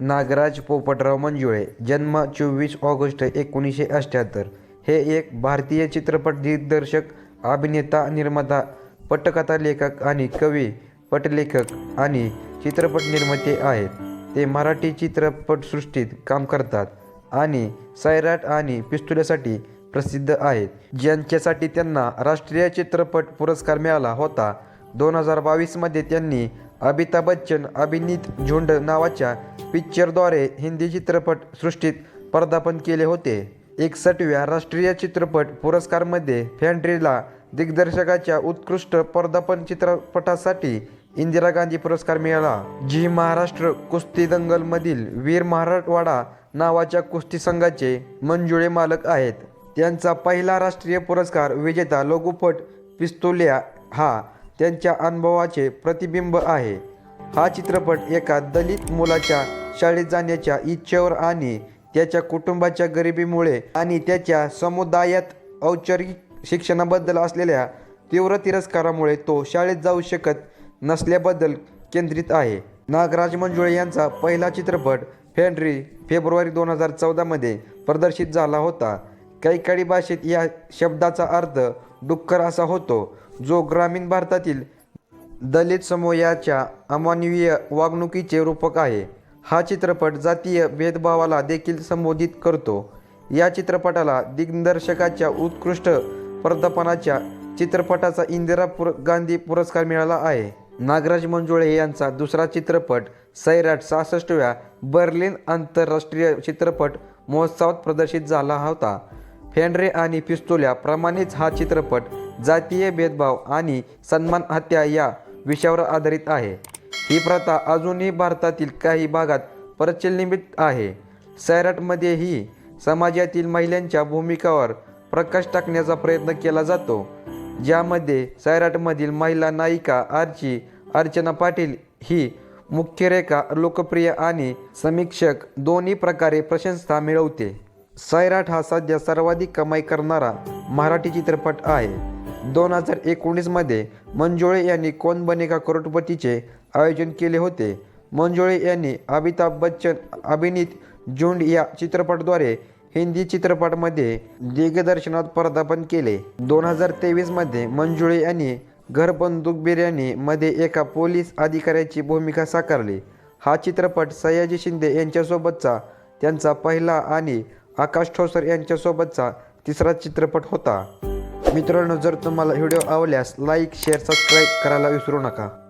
नागराज पोपटराव मंजुळे जन्म चोवीस ऑगस्ट एकोणीसशे अठ्ठ्याहत्तर हे एक भारतीय चित्रपट दिग्दर्शक अभिनेता निर्माता पटकथा लेखक आणि कवी पटलेखक आणि चित्रपट निर्माते आहेत. ते मराठी चित्रपटसृष्टीत काम करतात आणि सैराट आणि पिस्तुल्यासाठी प्रसिद्ध आहेत. ज्यांच्यासाठी त्यांना राष्ट्रीय चित्रपट पुरस्कार मिळाला होता. दोन हजार बावीसमध्ये त्यांनी अमिताभ बच्चन अभिनीत झुंड नावाच्या पिक्चरद्वारे हिंदी चित्रपट सृष्टीत पदार्पण केले होते. एकसठव्या राष्ट्रीय चित्रपट पुरस्कारमध्ये फॅन्ड्रीला दिग्दर्शकाच्या उत्कृष्ट पदार्पण चित्रपटासाठी इंदिरा गांधी पुरस्कार मिळाला. जी महाराष्ट्र कुस्ती दंगलमधील वीर मराठवाडा नावाच्या कुस्ती संघाचे मंजुळे मालक आहेत. त्यांचा पहिला राष्ट्रीय पुरस्कार विजेता लघुपट पिस्तुल्या हा त्यांच्या अनुभवाचे प्रतिबिंब आहे. हा चित्रपट एका दलित मुलाच्या शाळेत जाण्याच्या इच्छेवर आणि त्याच्या कुटुंबाच्या गरिबीमुळे आणि त्याच्या समुदायात औपचारिक शिक्षणाबद्दल असलेल्या तीव्र तिरस्कारामुळे तो शाळेत जाऊ शकत नसल्याबद्दल केंद्रित आहे. नागराज मंजुळे यांचा पहिला चित्रपट फेंड्री फेब्रुवारी दोन हजार चौदामध्ये प्रदर्शित झाला होता. कैकाडी भाषेत या शब्दाचा अर्थ डुक्कर असा होतो जो ग्रामीण भारतातील दलित समूहाच्या अमानवीय वागणुकीचे रूपक आहे. हा चित्रपट जातीय भेदभावाला देखील संबोधित करतो. या चित्रपटाला दिग्दर्शकाच्या उत्कृष्ट प्रदर्पणाच्या चित्रपटाचा इंदिरा पुर गांधी पुरस्कार मिळाला आहे. नागराज मंजुळे यांचा दुसरा चित्रपट सैराट सहासष्टव्या बर्लिन आंतरराष्ट्रीय चित्रपट महोत्सवात प्रदर्शित झाला होता. फेंड्रे आणि पिस्तुल्याप्रमाणेच हा चित्रपट जातीय भेदभाव आणि सन्मान हत्या या विषयावर आधारित आहे. ही प्रथा अजूनही भारतातील काही भागात प्रचलित आहे. सैराटमध्येही समाजातील महिलांच्या भूमिकावर प्रकाश टाकण्याचा प्रयत्न केला जातो. ज्यामध्ये सैराटमधील महिला नायिका आर्ची अर्चना पाटील ही मुख्य रेखा लोकप्रिय आणि समीक्षक दोन्ही प्रकारे प्रशंसा मिळवते. सैराट हा सध्या सर्वाधिक कमाई करणारा मराठी चित्रपट आहे. दोन हजार एकोणीसमध्ये मंजुळे यांनी कोण बनेगा करोडपतीचे आयोजन केले होते? मंजुळे यांनी अमिताभ बच्चन अभिनीत झुंड या चित्रपटाद्वारे हिंदी चित्रपटामध्ये दिग्दर्शनात पदार्पण केले. दोन हजार तेवीसमध्ये मंजुळे यांनी घरबंदूक बिर्याणीमध्ये बिर्याणी मध्ये एका पोलीस अधिकाऱ्याची भूमिका साकारली. हा चित्रपट सयाजी शिंदे यांच्यासोबतचा त्यांचा पहिला आणि आकाश ठोसर यांच्यासोबतचा तिसरा चित्रपट होता. मित्रांनो जर तुम्हाला व्हिडिओ आवडल्यास लाईक शेअर सबस्क्राईब करायला विसरू नका.